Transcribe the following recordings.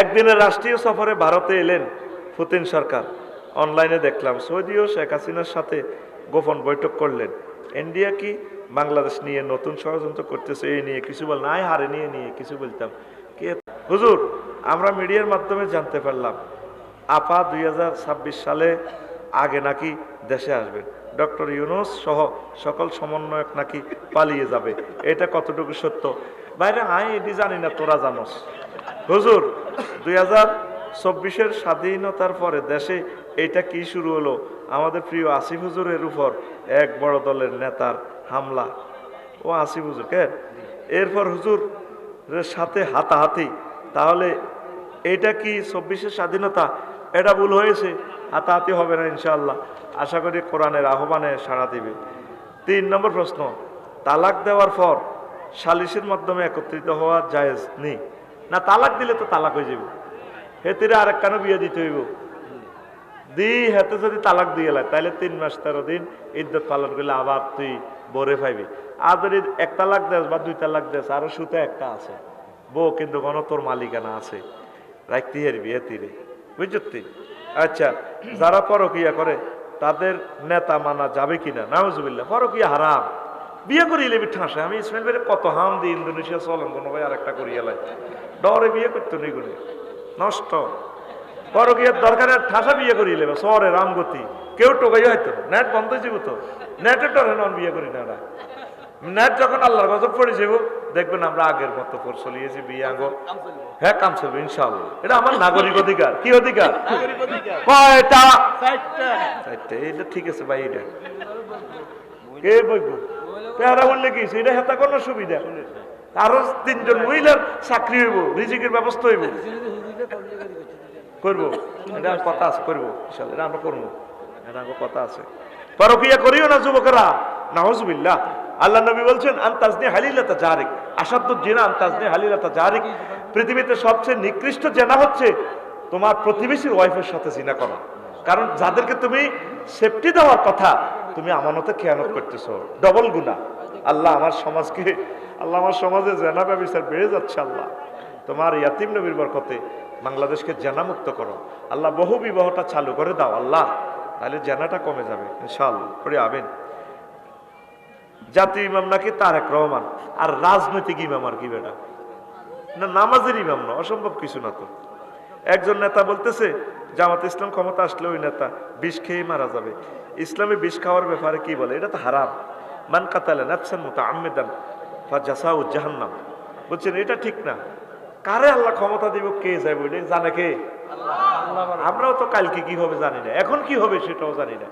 একদিনের রাষ্ট্রীয় সফরে ভারতে এলেন পুতিন সরকার। অনলাইনে দেখলাম সৌদিও শেখ হাসিনার সাথে গোপন বৈঠক করলেন। ইন্ডিয়া কি বাংলাদেশ নিয়ে নতুন ষড়যন্ত্র করতেছে এই নিয়ে কিছু বল, নাই হারে নিয়ে নিয়ে কিছু বলতাম। কে হুজুর, আমরা মিডিয়ার মাধ্যমে জানতে পারলাম, আপা দুই হাজার ছাব্বিশ সালে আগে নাকি দেশে আসবেন। ডক্টর ইউনুস সহ সকল সমন্বয়ক নাকি পালিয়ে যাবে। এটা কতটুকু সত্য? বাইরে আমি এটি জানি না, তোরা জানোস। হুজুর দুই হাজার চব্বিশের স্বাধীনতার পরে দেশে এটা কি শুরু হলো? আমাদের প্রিয় আসিফ হুজুরের উপর এক বড় দলের নেতার হামলা। ও আসিফ হুজুর, কে? এরপর হুজুর সাথে হাতাহাতি। তাহলে এটা কি চব্বিশের স্বাধীনতা? এটা ভুল হয়েছে? হাতাহাতি হবে না ইনশাল্লাহ আশা করি কোরআনের আহ্বানে সাড়া দিবে। তিন নম্বর প্রশ্ন, তালাক দেওয়ার পর সালিসের মাধ্যমে একত্রিত হওয়া জায়েজ নেই? না তালাক দিলে তো তালাক হয়ে যাবে হেতিরে আরেক কেন বিয়ে দিতে হইব। দি হেতে যদি তালাক দিয়ে লাই তাহলে তিন মাস তেরো দিন ইদ্যত পালন করলে আবার তুই বরে পাইবি আর যদি এক তালাক দেশ বা দুই তালাক দেশ আরও সুতে একটা আছে। বউ কিন্তু কোনো তোর মালিকানা আছে। রাখতে হারবি হেতিরে। বুঝছ তুই? আচ্ছা যারা পরকিয়া করে, তাদের নেতা মানা যাবে কিনা? নাউজুবিল্লাহ, পরকিয়া হারাম। বিয়ে করি করিয়ে লেবি ঠাসে আমি ইসমাইল ভাইয়ের কত হাম দিই ইন্দোনেশিয়া চলেন কোনো ভাই আরেকটা করিয়ে লাই। ডরে বিয়ে করতো নি গুলি নষ্ট। পরকিয়ার দরকারে ঠাসা বিয়ে করিয়ে লেবে শহরে রামগতি কেউ টোকাই হয়তো নেট বন্ধ হয়েছিল তো। নেটের নন বিয়ে করি না ওরা নেট যখন আল্লাহর গজব পড়ে যাব দেখবেন আমরা আগের মতো পর চলিয়েছি বিয়ে আঙ্গ। হ্যাঁ কাম চলবে ইনশাআল্লাহ। এটা আমার নাগরিক অধিকার। কি অধিকার? কয়টা? এটা ঠিক আছে ভাই এটা। কে বইব? পেহারা বললে কি? এটা হেতা কোনো সুবিধা। আরও তিনজন মহিলার চাকরি হইব, রিজিকের ব্যবস্থা হইব। করব। এটা কথা আছে, করব এটা আমরা করব। এটা কথা আছে। পরকিয়া করিও না, যুবকেরা। নাহজবিল্লাহ আল্লাহ নবী বলছেন, আন্তাজনি হালিলাতা জারিক। আসাদ্দ জেনা, আন্তাজনি হালিলাতা জারিক। পৃথিবীতে সবচেয়ে নিকৃষ্ট জেনা হচ্ছে তোমার প্রতিবেশীর ওয়াইফের সাথে জিনা করা। কারণ যাদেরকে তুমি সেফটি দেওয়ার কথা তুমি আমানতে খেয়ানত করতেছ। ডবল গুণা আল্লাহ আমার সমাজকে, আল্লাহ আমার সমাজে জেনা ব্যবচার বেড়ে যাচ্ছে আল্লাহ। তোমার ইয়াতিম নবীর বরকতে বাংলাদেশকে জেনামুক্ত করো। আল্লাহ বহু বিবাহটা চালু করে দাও আল্লাহ, তাহলে জেনাটা কমে যাবে, ইনশাআল্লাহ। পড়ে আবেন জাতীয় ইমাম নাকি তারেক রহমান? আর রাজনৈতিক ইমাম আর কি বেটা? না, নামাজের ইমাম না, অসম্ভব কিছু না তো। একজন নেতা বলতেছে জামাত ইসলাম ক্ষমতা আসলে ওই নেতা বিষ খেয়ে মারা যাবে। ইসলামে বিষ খাওয়ার ব্যাপারে কি বলে? এটা তো হারাম। মান কাতালে নাচ্ছেন মতো আমেদান জাসাউ জাহান্নাম। বলছেন এটা ঠিক না। কারে আল্লাহ ক্ষমতা দিব? কে যাবে ওইটা জানে কে? আমরাও তো কালকে কি হবে জানি না। এখন কি হবে সেটাও জানি না।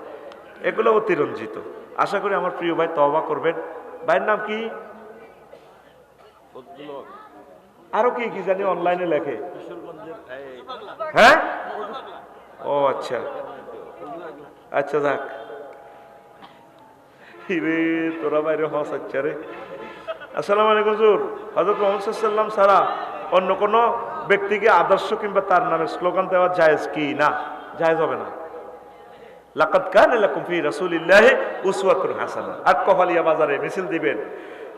এগুলো অতিরঞ্জিত। আশা করি আমার প্রিয় ভাই তবা করবেন। ভাইয়ের নাম কি? আরও কি কি জানি অনলাইনে লেখে। হ্যাঁ? ও আচ্ছা। আচ্ছা যাক। তোরা বাইরে হস আচ্ছা রে। আসসালামু আলাইকুম, হুজুর। হযরত মুহাম্মদ ছাড়া অন্য কোনো ব্যক্তিকে আদর্শ কিংবা তার নামে স্লোগান দেওয়া জায়েজ কি? না, জায়েজ হবে না। কানা লাকুম ফি রাসূলিল্লাহি উসওয়াতুন আট কফালিয়া বাজারে মিছিল দিবেন।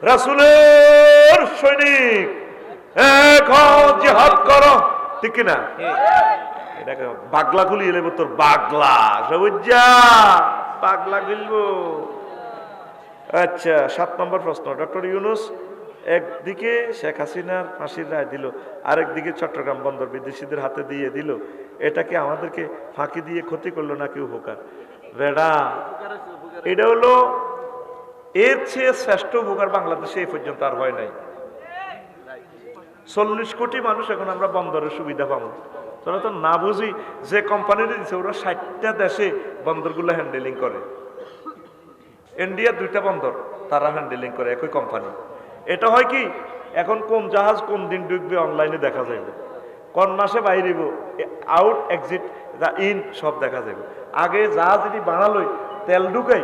রাসূলের সৈনিক, এক জিহাদ করো। ঠিক কি না এটাকে বাগলা খুলি এলে তোর বাগলা সবুজা। পাগলা খুলবো। আচ্ছা সাত নম্বর প্রশ্ন। ডক্টর ইউনুস একদিকে শেখ হাসিনার ফাঁসির রায় দিল আরেকদিকে চট্টগ্রাম বন্দর বিদেশিদের হাতে দিয়ে দিল। এটাকে আমাদেরকে ফাঁকি দিয়ে ক্ষতি করল নাকি উপকার? বেড়া এটা হলো এর চেয়ে শ্রেষ্ঠ উপকার বাংলাদেশে এই পর্যন্ত আর হয় নাই। চল্লিশ কোটি মানুষ এখন আমরা বন্দরের সুবিধা পাবো। তোরা তো না বুঝি যে কোম্পানির দিচ্ছে ওরা ষাটটা দেশে বন্দরগুলো হ্যান্ডেলিং করে। ইন্ডিয়া দুইটা বন্দর, তারা হ্যান্ডেলিং করে, একই কোম্পানি এটা হয় কি, এখন কোন জাহাজ কোন দিন ডুববে অনলাইনে দেখা যাবে কোন মাসে বাইরেব আউট এক্সিট ইন সব দেখা যাবে আগে জাহাজ যদি বাড়ালই তেল ঢুকাই,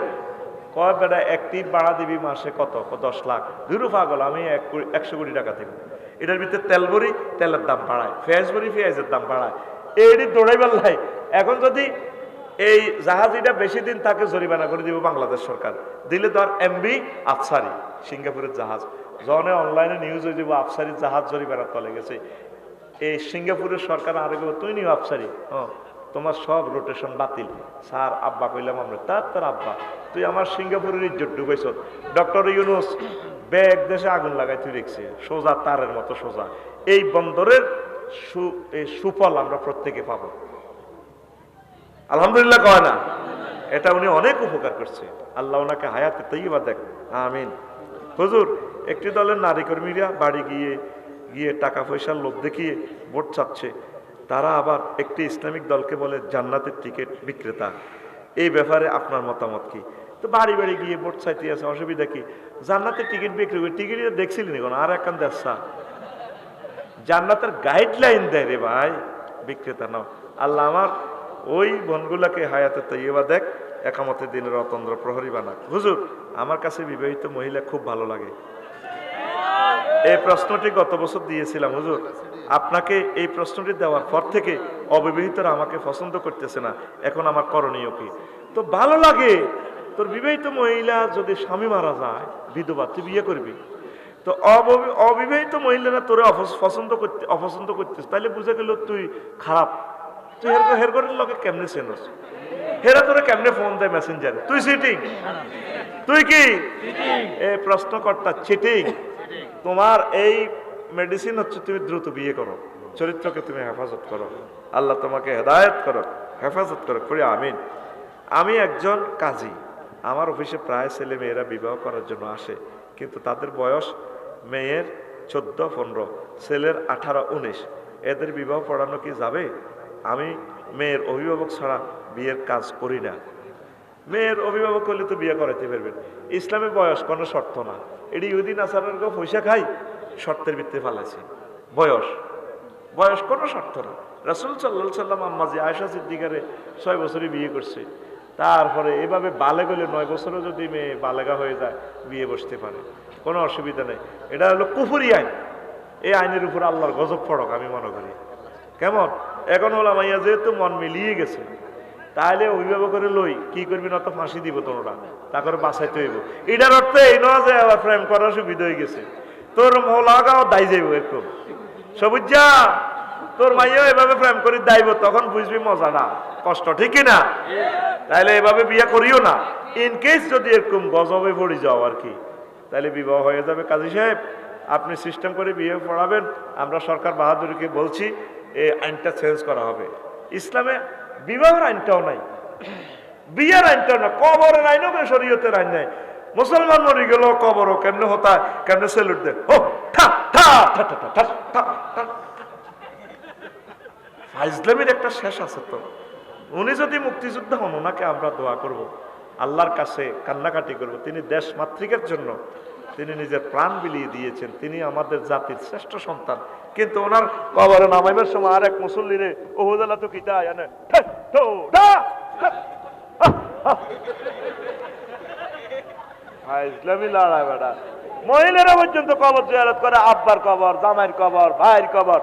কয় বেটা একটি বাড়া দিবি মাসে কত? দশ লাখ? দুরু পাগল, আমি একশো কোটি টাকা দেব। এটার ভিতরে তেল ভরি, তেলের দাম বাড়ায় পেঁয়াজ ভরি পেঁয়াজের দাম বাড়ায়। এইটি দৌড়াইবার লাই, এখন যদি এই জাহাজ এটা বেশি দিন তাকে জরিমানা করে দিব বাংলাদেশ সরকার। দিলে ধর এমবি আফসারি, সিঙ্গাপুরের জাহাজ। জনে অনলাইনে নিউজ হয়ে যাব আফসারি জাহাজ জরিমানা তলে গেছে। এই সিঙ্গাপুরের সরকার আরেক তুই নিও আফসারি। হ্যাঁ। তোমার সব রোটেশন বাতিল। স্যার, আব্বা কইলাম আমরা, তার তার আব্বা, তুই আমার সিঙ্গাপুরের ইজ্জত ডুবাইছ। ডক্টর ইউনুস, ব্যাগ দেশে আগুন লাগাই তুই রেখছে সোজা তারের মতো সোজা। এই বন্দরের সুফল আমরা প্রত্যেকে পাবো। আলহামদুলিল্লাহ কয় না? এটা উনি অনেক উপকার করছে। আল্লাহ ওনাকে হায়াতে তৈবা দেখ। আমিন। হুজুর, একটি দলের নারী কর্মীরা বাড়ি গিয়ে গিয়ে টাকা পয়সার লোভ দেখিয়ে ভোট চাচ্ছে। তারা আবার একটি ইসলামিক দলকে বলে জান্নাতের টিকিট বিক্রেতা। এই ব্যাপারে আপনার মতামত কি? তো বাড়ি বাড়ি গিয়ে ভোট চাইতে আছে, অসুবিধা কি? জান্নাতের টিকিট বিক্রি করে টিকিট দেখছিলেন এখন আর একখান দেশা জান্নাতের গাইডলাইন দেয় রে ভাই, বিক্রেতা নাও। আল্লাহ আমার ওই বনগুলাকে হায়াতে তৈবা দেখ, একামতের দিনের অতন্দ্র প্রহরী বানাক। হুজুর, আমার কাছে বিবাহিত মহিলা খুব ভালো লাগে। এই প্রশ্নটি গত বছর দিয়েছিলাম, হুজুর। আপনাকে এই প্রশ্নটি দেওয়ার পর থেকে অবিবাহিতরা আমাকে পছন্দ করতেছে না। এখন আমার করণীয় কি? তো ভালো লাগে। তোর বিবাহিত মহিলা যদি স্বামী মারা যায় বিধবা তুই বিয়ে করবি? তো অববি- অবিবাহিত মহিলারা তোরে পছন্দ করতে অপছন্দ করতেছ। তাহলে বুঝে গেল তুই খারাপ। তুই হের হের করার লোকে কেমনে চেনস? হেরা তোরে কেমনে ফোন দেয় মেসেঞ্জারে তুই সিটিং তুই কি? এই প্রশ্নকর্তা চিটিং তোমার এই মেডিসিন হচ্ছে তুমি দ্রুত বিয়ে করো, চরিত্রকে তুমি হেফাজত করো, আল্লাহ তোমাকে হেদায়ত করো হেফাজত করো করি আমিন। আমি একজন কাজী, আমার অফিসে প্রায় ছেলে মেয়েরা বিবাহ করার জন্য আসে, কিন্তু তাদের বয়স মেয়ের চোদ্দ, পনেরো, ছেলের আঠারো, উনিশ। এদের বিবাহ পড়ানো কি যাবে? আমি মেয়ের অভিভাবক ছাড়া বিয়ের কাজ করি না। মেয়ের অভিভাবক হলে তো বিয়ে করাইতে পারবেন। ইসলামে বয়স কোনো শর্ত না। এটি ইহুদিন আসারের পয়সা খাই শর্তের ভিত্তিতে ফালাইছে বয়স। বয়স কোনো শর্ত না। রাসুল সাল্লা সাল্লাম আম্মাজি আয়সা সিদ্দিকারে ছয় বছরই বিয়ে করছে, তারপরে এভাবে বালে গেলে নয় বছরও যদি মেয়ে বালেগা হয়ে যায়, বিয়ে বসতে পারে। কোনো অসুবিধা নেই। এটা হলো কুফুরি আইন। এই আইনের উপর আল্লাহর গজব পড়ক, আমি মনে করি। কেমন? এখন হলাম মাইয়া যেহেতু মন মিলিয়ে গেছে তাহলে অভিভাবকের লই, কি করবি না তো ফাঁসি দিব তোমরা। তারপরে বাঁচাইতে হইব। এটার অর্থ এই নয় যে আবার প্রেম করার সুবিধা হয়ে গেছে। তোর মহলাগাও দায় যাইব এরকম সবুজা তোর মাইয়া এভাবে প্রেম করি দাইব, তখন বুঝবি মজা না কষ্ট ঠিকই না তাহলে এভাবে বিয়ে করিও না। ইন কেস যদি এরকম গজবে পড়ে যাও আর কি তাহলে বিবাহ হয়ে যাবে। কাজী সাহেব, আপনি সিস্টেম করে বিয়ে পড়াবেন। আমরা সরকার বাহাদুরকে বলছি এই আইনটা চেঞ্জ করা হবে। ইসলামে বিবাহের আইনটাও নাই। বিয়ের আইনটাও না কবরের আইনও বে শরীয়তের আইন নাই। মুসলমান মরি গেল কবর কেমনে হতা কেমনে সেলুট দে ও ঠা ঠা ঠা ঠা ঠা ঠা ফাইজলামের একটা শেষ আছে তো উনি যদি মুক্তিযোদ্ধা হন ওনাকে আমরা দোয়া করব। আল্লাহর কাছে কান্নাকাটি করব তিনি দেশ মাতৃকের জন্য তিনি নিজের প্রাণ বিলিয়ে দিয়েছেন তিনি আমাদের জাতির শ্রেষ্ঠ সন্তান কিন্তু ওনার কবরে নামাইবার সময় আর এক মুসল্লিরে ওহুদালা তো কি তাই ইসলামী লড়াই মহিলারা পর্যন্ত কবর জিয়ারত করে আব্বার কবর জামাইয়ের কবর ভাইয়ের কবর।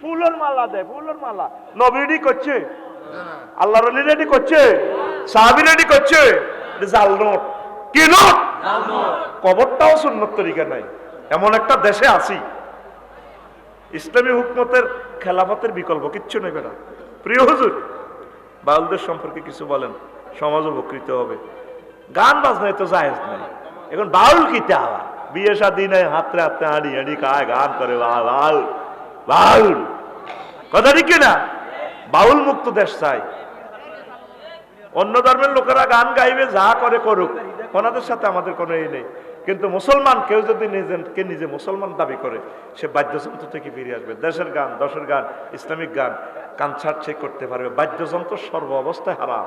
ফুলের মালা দেয় ফুলের মালা। নবী করছে? আল্লাহ রলি রেডি করছে? সাহাবি রেডি করছে? জাল নোট। কি নোট? কবরটাও সুন্নত তরিকা নাই। এমন একটা দেশে আছি। ইসলামী হুকমতের খেলাফতের বিকল্প কিচ্ছু নেই বেটা। প্রিয় হুজুর বাউলদের সম্পর্কে কিছু বলেন। সমাজ উপকৃত হবে। গান বাজনায় তো জায়েজ নাই। এখন বাউল কিতে আবার? বিয়ে শাদি নাই হাতে হাতে হাঁড়ি হাঁড়ি খায়, গান করে বাউল বাউল কথা ঠিক না বাউল মুক্ত দেশ চাই। অন্য ধর্মের লোকেরা গান গাইবে, যা করে করুক। ওনাদের সাথে আমাদের কোনো এই নেই। কিন্তু মুসলমান কেউ যদি নিজেকে নিজে মুসলমান দাবি করে, সে বাদ্যযন্ত্র থেকে ফিরে আসবে। দেশের গান, দশের গান, ইসলামিক গান কানসার্ট সে করতে পারবে। বাদ্যযন্ত্র সর্ব অবস্থায় হারাম।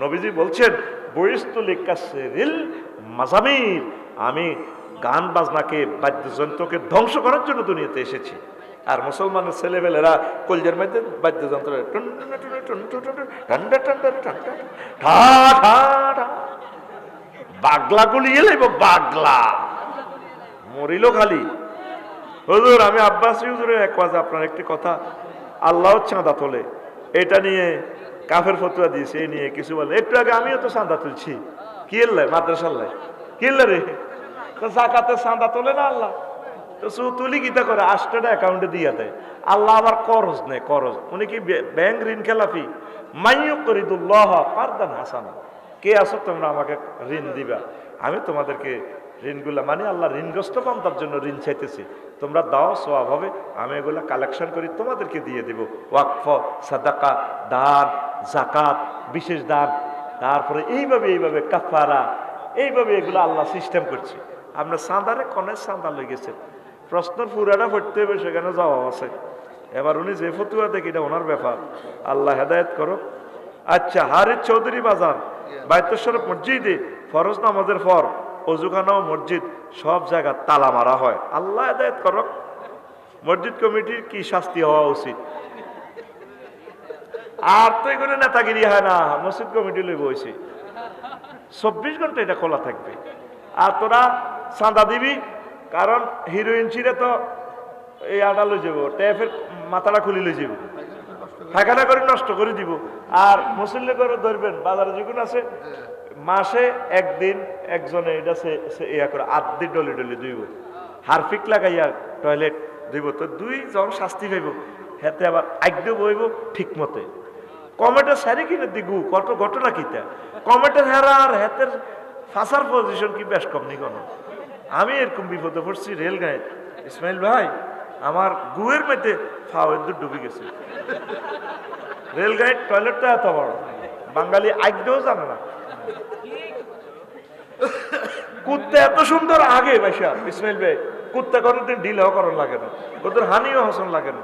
নবীজি বলছেন মাজামির আমি গান বাজনাকে বাদ্যযন্ত্রকে ধ্বংস করার জন্য দুনিয়াতে এসেছি আর মুসলমানের ছেলেবেলেরা কলজের মধ্যে বাদ্যযন্ত্র টান টান, ঠা ঠা ঠা। বাগলা গুলি এলাইব বাগলা মরিল খালি হুজুর আমি আব্বাস হুজুরের এক কাজ আপনার একটি কথা আল্লাহ চাঁদা তোলে এটা নিয়ে কাফের ফতুয়া দিয়েছে এই নিয়ে কিছু বলে। একটু আগে আমিও তো চাঁদা তুলছি। কি এল্লাই মাদ্রাসাল্লাই কি এল্লা রে? তো জাকাতে চাঁদা তোলে না আল্লাহ। তো সুতুলি গীতা করে, আষ্টটা অ্যাকাউন্টে দিয়ে দেয়। আল্লাহ আবার করজ নেই করজ। উনি কি ব্যাংক ঋণ খেলাফি? মাইয় করি দুল্লাহ পারদান হাসানা। কে আছো তোমরা আমাকে ঋণ দিবা? আমি তোমাদেরকে ঋণগুলা মানে আল্লাহ ঋণগ্রস্ত বান্দার জন্য ঋণ চাইতেছি। তোমরা দাও সোয়াব হবে, আমি এগুলা কালেকশন করি, তোমাদেরকে দিয়ে দিব। ওয়াকফ, সাদাকা, দান জাকাত বিশেষ দান। তারপরে এইভাবে এইভাবে কাফারা, এইভাবে এগুলো আল্লাহ সিস্টেম করছে। আমরা সাঁদারে কনে সাঁদা লই গেছেন প্রশ্নের পুরাটা পড়তে হবে, সেখানে যাওয়া আছে। এবার উনি যে ফতুয়া দেখি, এটা ওনার ব্যাপার। আল্লাহ হেদায়ত করো। আচ্ছা হারিদ চৌধুরী বাজার বাইতেশ্বর মসজিদে ফরজ নামাজের পর অজুখানা ও মসজিদ, সব জায়গা তালা মারা হয়। আল্লাহ হেদায়ত করো মসজিদ কমিটির কি শাস্তি হওয়া উচিত? আর তো এগুলো নেতাগিরি হয় না, মসজিদ কমিটি লই বইছে চব্বিশ ঘণ্টা এটা খোলা থাকবে। আর তোরা চাঁদা দিবি, কারণ হিরোইন ছিঁড়ে তো এই আটা লই যাব ট্যাপের মাথাটা খুলি লই যাব। ফাঁকাটা করে নষ্ট করে দিব। আর মুসল্লি করে ধরবেন, বাজারে যখন আছে। মাসে একদিন একজনে এটা ইয়া করে, আধি ডলি ডলি দুইব হারফিক লাগাইয়া টয়লেট দুইব তো দুই জন শাস্তি পাইব। হেতে আবার আজ্ঞ বইব ঠিক মতে কমেটের সারি কিনে দিগু, কত ঘটনা কিতা? কমেটের হেরা আর হেতের ফাঁসার পজিশন কি বেশ কম নি কোনো? আমি এরকম বিপদে পড়ছি রেল গায়ে ইসমাইল ভাই আমার গুয়ের মধ্যে ফাওয়ের ডুবে গেছে। রেলগাড়ির টয়লেটটা এত বড়, বাঙালি আজ্ঞেও জানে না। কুত্তে এত সুন্দর আগে বাইসা ইসমাইল ভাই, কুত্তা কোনোদিন ঢিলেও করণ লাগে না, ওদের হানিও হাসন লাগে না।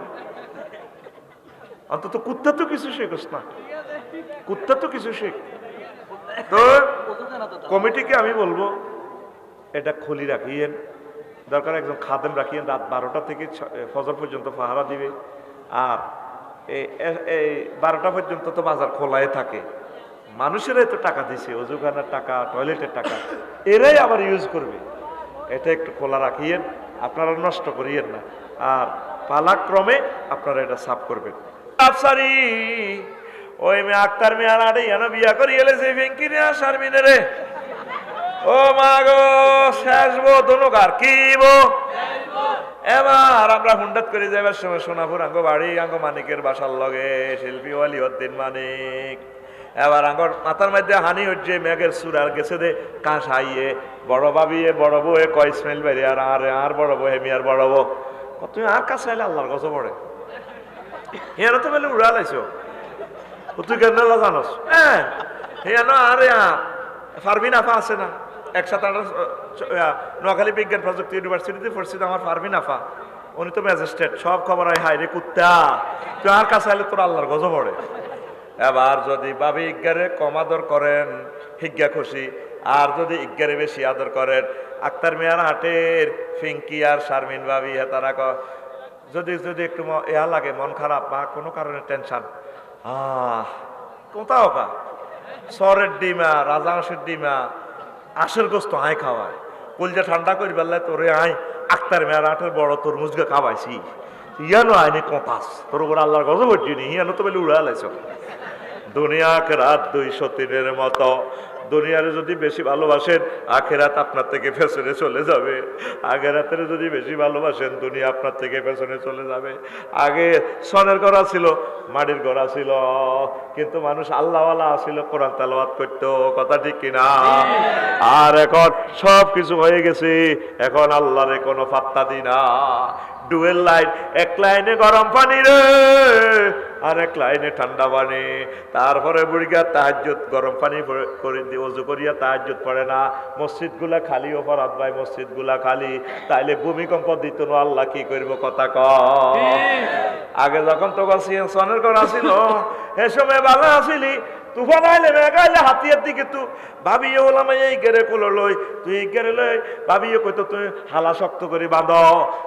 অন্তত কুত্তা তো কিছু শেখস না কুত্তা তো কিছু শেখ। তো কমিটিকে আমি বলব, এটা খুলি রাখিয়েন। দরকার একজন খাদেম রাখিয়ে রাত বারোটা থেকে ফজর পর্যন্ত পাহারা দিবে। আর এই- বারোটা পর্যন্ত তো বাজার খোলাই থাকে। মানুষেরাই তো টাকা দিছে, অজুখানার টাকা, টয়লেটের টাকা। এরাই আবার ইউজ করবে। এটা একটু খোলা রাখিয়েন, আপনারা নষ্ট করিয়েন না। আর পালাক্রমে আপনারা এটা সাফ করবেন। আফসারি, ওই মেয়ে আক্তার মেয়ার আড়ে যেন বিয়া করি এলে যে ভেঙ্কি রে শারমিনে রে ও মা গো শেষ বো দনুকার কি বো এবার আমরা হুন্ডাত করে যাবার সময় সোনাপুর আঙ্গ বাড়ি, আঙ্গ মানিকের বাসার লগে, শিল্পী ওয়ালি উদ্দিন মানিক। এবার আঙ্গর মাথার মধ্যে হানি হচ্ছে, মেঘের সুরার গেছে দে, কাঁস হাইয়ে। বড় বাবিয়ে বড় বউয়ে কয় স্মেল বাইরে আর আর আর বড় বউ, হেমি আর বড় বউ। তুমি আর কাছে আইলে আল্লাহর কাছে পড়ে। এরা তো বেলে উড়া লাইছো। তুই কেন জানোস? হ্যাঁ হেয়ানো আরে ফারবিন আফা আছে না? একসাথে নোয়াখালী বিজ্ঞান প্রযুক্তি ইউনিভার্সিটিতে পড়ছি, আমার ফারবিন আফা। উনি তো ম্যাজিস্ট্রেট, সব খবর হয় হাই রে কুত্তা। তুই আর কাছে আইলে তোর আল্লাহর গজ পড়ে এবার যদি বাবি ইজ্ঞারে কম আদর করেন, হিজ্ঞা খুশি। আর যদি ইজ্ঞারে বেশি আদর করেন, আক্তার মিয়ার হাটের ফিঙ্কি আর শারমিন বাবি হ্যাঁ তারা যদি যদি একটু ইয়া লাগে, মন খারাপ, বা কোনো কারণে টেনশন আহ, কোথাও কা সরের ডিমা রাজাংশের ডিমা আশের গোস্ত আয় খাওয়ায়। কলজা ঠান্ডা করি বেলায় তোরে আয়, আক্তার মেয়ার আটের বড় তরমুজকে খাওয়াইছি। ইয়ানো আয়নি কঁপাস, তোর উপর আল্লাহর গজব হচ্ছিনি ইয়ানো তো বেলে উড়ালাইছ দুনিয়াকে রাত দুইশো তিনের মতো দুনিয়ারে যদি বেশি ভালোবাসেন, আখেরাত আপনার থেকে পেছনে চলে যাবে। আগেরাতের যদি বেশি ভালোবাসেন, দুনিয়া আপনার থেকে পেছনে চলে যাবে। আগে সনের গড়া ছিল, মাটির গড়া ছিল, কিন্তু মানুষ আল্লাহওয়ালা ছিল কোরআন তালাবাদ করতো, কথা ঠিক কিনা? আর এখন সব কিছু হয়ে গেছে, এখন আল্লাহরে কোনো পাত্তা দি না ডুয়েল লাইন, এক লাইনে গরম পানি রে। আর এক লাইনে ঠান্ডা পানি। তারপরে বুড়িগা তাহাজ্জুদ গরম পানি করে দিয়ে অজু করিয়া তাহাজ্জুদ পড়ে না। মসজিদগুলা খালি অপরাধ ভাই মসজিদগুলা খালি। তাইলে ভূমিকম্প দিত না আল্লাহ কি করব কথা ক। আগে যখন তো সনের করা ছিল এ সময় ভালো আসিলি। তুফান আইলে মেঘাইলে হাতিয়ার দিকে তু। ভাবিয়ে হলাম এই গেরে কুলো লই, তুই গেরে লই। ভাবিয়ে কইতো তুই হালা শক্ত করে বাঁধ।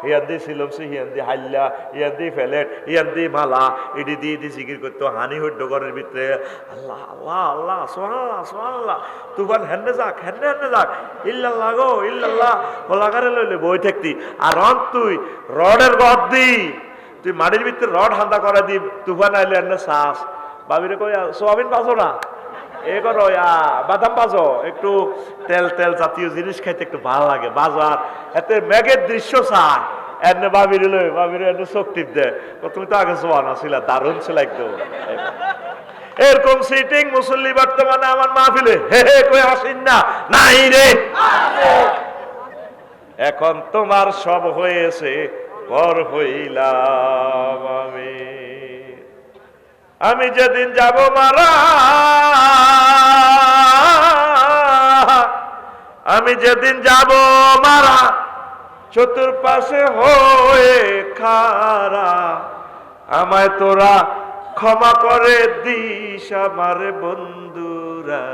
ইয়ান দি ছিলাম সে ইয়ান দি হাইল্লা ইয়ান দি ফেলেট ইয়ান দি মালা, ইডি দিয়ে দি জিকির করতো হানি হইড ঘরের ভিতরে। আল্লাহ আল্লাহ আল্লাহ সোহাল্লাহ সোহাল্লাহ তুফান হেন্নে যাক হেন্নে হেন্নে যাক। ইল্লাল্লাহ গো, ইল্লাল্লাহ। হোলাগারে লইলে বই থাকতি। আর অন তুই রডের গদ দি তুই মাটির ভিতরে রড হান্দা করে দি, তুফান আইলে এনে শ্বাস বাবিরে কই সোয়াবিন না। এ করো বাদাম বাজো একটু তেল তেল জাতীয় জিনিস খাইতে একটু ভালো লাগে। বাজার এতে মেঘের দৃশ্য বাবির লই, বাবির তুমি তো আগে জোয়ান ছিল দারুণ ছিল একদম। এরকম সিটিং মুসল্লি বর্তমানে আমার মাহফিলে, হে হে, কই আসিন না? নাই রে। এখন তোমার সব হয়েছে, পর হইলাম আমি। আমি যেদিন যাব মারা, আমি যেদিন যাব মারা, চতুর্পাশে হয়ে খারা, আমায় তোরা ক্ষমা করে দিস আমার বন্ধুরা।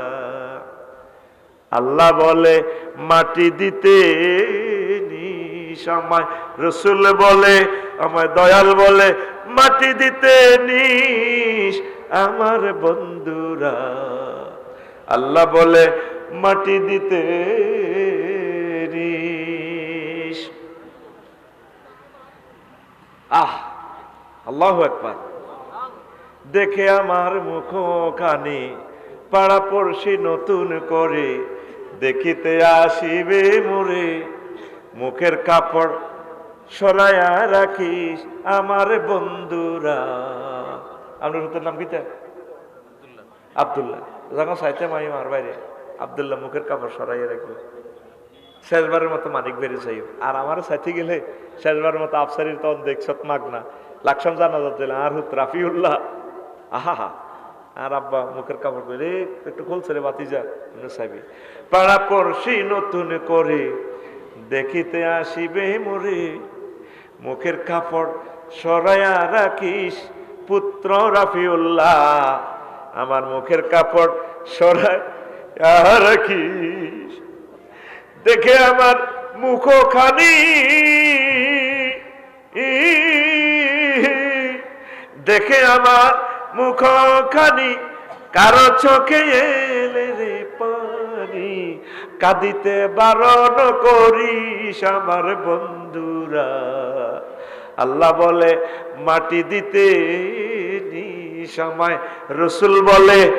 আল্লাহ বলে, মাটি দিতে আমায়। রসুল বলে, আমায় দয়াল বলে মাটি দিতে নিস আমার বন্ধুরা। আল্লাহ বলে, মাটি দিতে আহ, আল্লাহ একবার দেখে আমার মুখখানি পাড়া পড়শি নতুন করে, দেখিতে আসিবে মোরে। মুখের কাপড় সরাইয়া রাখিস আমার বন্ধুরা। আপনার হুতের নাম কিতা আবদুল্লাহ। যখন সাইতে মাই মার বাইরে। আবদুল্লাহ মুখের কাপড় সরাইয়া রাখবে। শেষবারের মতো মানিক বেড়ে চাই আর আমার সাথে গেলে শেষবারের মতো আফসারির তখন দেখছত মাগ না লাকসাম জানা যাচ্ছে আর হুত রাফিউল্লাহ। আহা হা আর আব্বা মুখের কাপড় করে একটু খুলছে রে বাতি যা সাহেবি পাড়া পড়শি নতুন করে দেখিতে আসিবে মোরে। মুখের কাপড় সরাইয়া রাখিস, পুত্র রাফিউল্লাহ। আমার মুখের কাপড় সরাইয়া রাখিস। দেখে আমার মুখখানি। দেখে আমার মুখখানি কারও চোখে এলে রে পানি কাঁদিতে বারণ করিস আমার বন্ধুরা। আল্লাহ বলে, মাটি দিতে আমায়। রসুল বলে,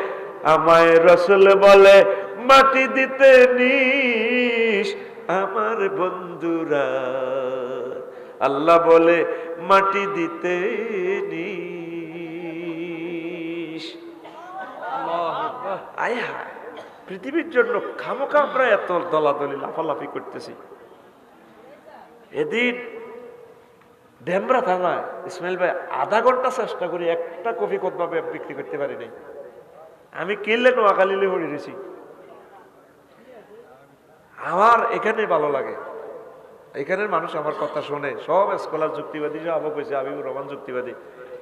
আমায় রসুল বলে, মাটি দিতে নিস আমার বন্ধুরা। আল্লাহ বলে, মাটি দিতে নিস। আয় হায়। পৃথিবীর জন্য খামোখা এত দলাদলি, লাফালাফি করতেছি। এদিন ডেমরা থানায় ইসমাইল ভাই আধা ঘণ্টা চেষ্টা করি একটা কফি কোথবা বিক্রি করতে পারি নাই। আমি কিনলে নোয়াখালীলে হয়ে রয়েছি আমার এখানে ভালো লাগে। এখানের মানুষ আমার কথা শোনে। সব স্কলার যুক্তিবাদী সব আবক হয়েছে আবিবুর রহমান যুক্তিবাদী।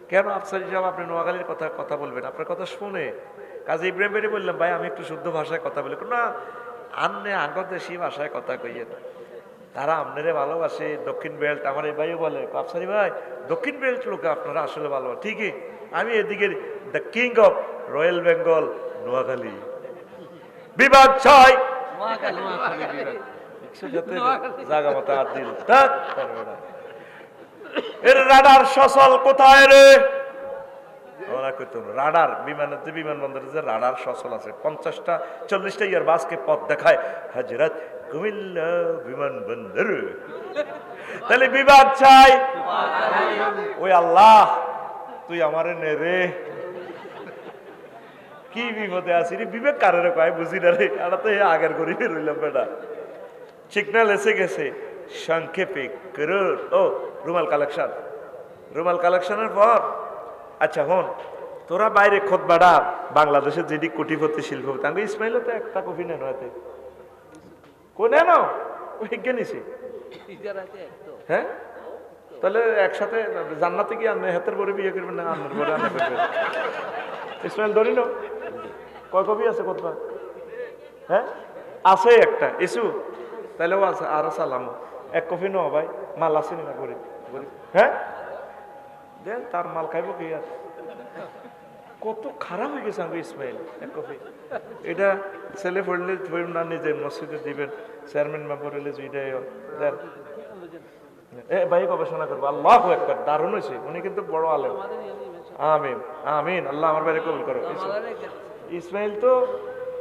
কেন আফসারি সাহেব আপনি নোয়াখালীর কথা কথা বলবেন? আপনার কথা শুনে। কাজে ইব্রাহিম বেরি বললাম ভাই আমি একটু শুদ্ধ ভাষায় কথা বলি। না আন্নে আগর দেশি ভাষায় কথা কইয়েন তারা আপনারে ভালোবাসে দক্ষিণ বেল্ট। আমার এই ভাইও বলে আফসারি ভাই দক্ষিণ বেল্ট লোক আপনারা আসলে ভালোবাসে ঠিকই। আমি এদিকে the king of royal Bengal Noakhali. বিভাগ ছয়। দেখছ জাগা মতো আর দিল ধ্যাৎ, পারবে না। এর রাডার সচল কোথায় রে? ওরা কইতো না, রাডার বিমানের যে যে রাডার সচল আছে পঞ্চাশটা চল্লিশটা ইয়ার বাসকে পথ দেখায় হাজরাত কুমিল্লা বিমানবন্দর। তাহলে বিভাগ চাই। ওই আল্লাহ তুই আমারে নে রে। কি বিপদে আছি রে বিবেক কারের কয় বুঝি না রে তো আগের করি রইলাম বেটা। সিগন্যাল এসে গেছে সংক্ষেপে ও রুমাল কালেকশন। রুমাল কালেকশনের পর আচ্ছা হন তোরা বাইরে খোদ বাড়া বাংলাদেশের যেটি কোটিপতি শিল্পপতি। আমি ইসমাইলও তো একটা কপি নেন হয়তো কোনে নিছি? হ্যাঁ? তাহলে একসাথে জান্নাতে কি আপনি হাতের পরে বিয়ে করবেন না আন্নার পরে আন্না করবেন ইসমাইল ধরিল কয় কপি আছে কোথা হ্যাঁ? আছে একটা। ইসু তাহলে ও আছে, আরও সালাম। এক কপি নো ভাই, মাল আছে না গরিব। হ্যাঁ? দেন, তার মাল খাইব কি আর? কত খারাপ হয়ে গেছে আমি ইসমাইল এটা ছেলে পড়লে পড়বেন না নিজে, মসজিদে দিবেন, চেয়ারম্যান মেম্বার হলে দুইটাই এ, ভাই, গবেষণা করব। আল্লাহ একবার দারুণ হয়েছে। উনি কিন্তু বড় আলেম। আমিন আমিন। আল্লাহ আমার বাইরে কবুল করো ইসমাইল তো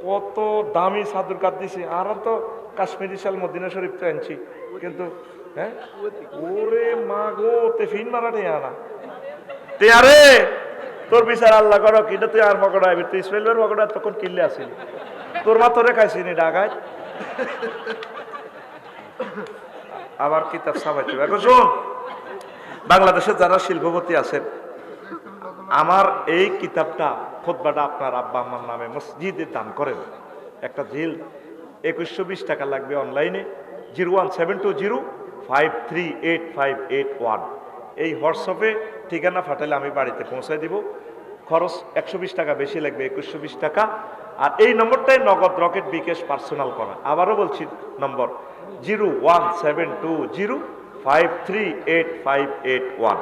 কত দামি সাদুর কাট দিছে। আর তো কাশ্মীরি শাল মদিনা শরীফ তো আনছি। কিন্তু হ্যাঁ? ওরে মা গো তে ফিন মারাটে আনা তে আরে তোর বিচার আল্লাহ করো কিনা তুই আর মকড়া তুই ইসমাইল বের মকড়া তখন কিনলে আসিনি তোর মা তোরে খাইছিনি ডাকায় আবার কিতাব সাবাইতে এখন শোন, বাংলাদেশে যারা শিল্পপতি আছেন, আমার এই কিতাবটা, খোদবাটা আপনার আব্বা আমার নামে মসজিদে দান করেন। একটা জিল একুশশো বিশ টাকা লাগবে অনলাইনে zero one seven two zero five three eight five eight one এই হোয়াটসঅ্যাপে ঠিকানা ফাটালে আমি বাড়িতে পৌঁছায় দিব। খরচ একশো বিশ টাকা, বেশি লাগবে একুশশো টাকা। আর এই নম্বরটাই নগদ রকেট বিকেশ পার্সোনাল করা। আবারও বলছি নম্বর, zero one seven two zero five three eight five eight one.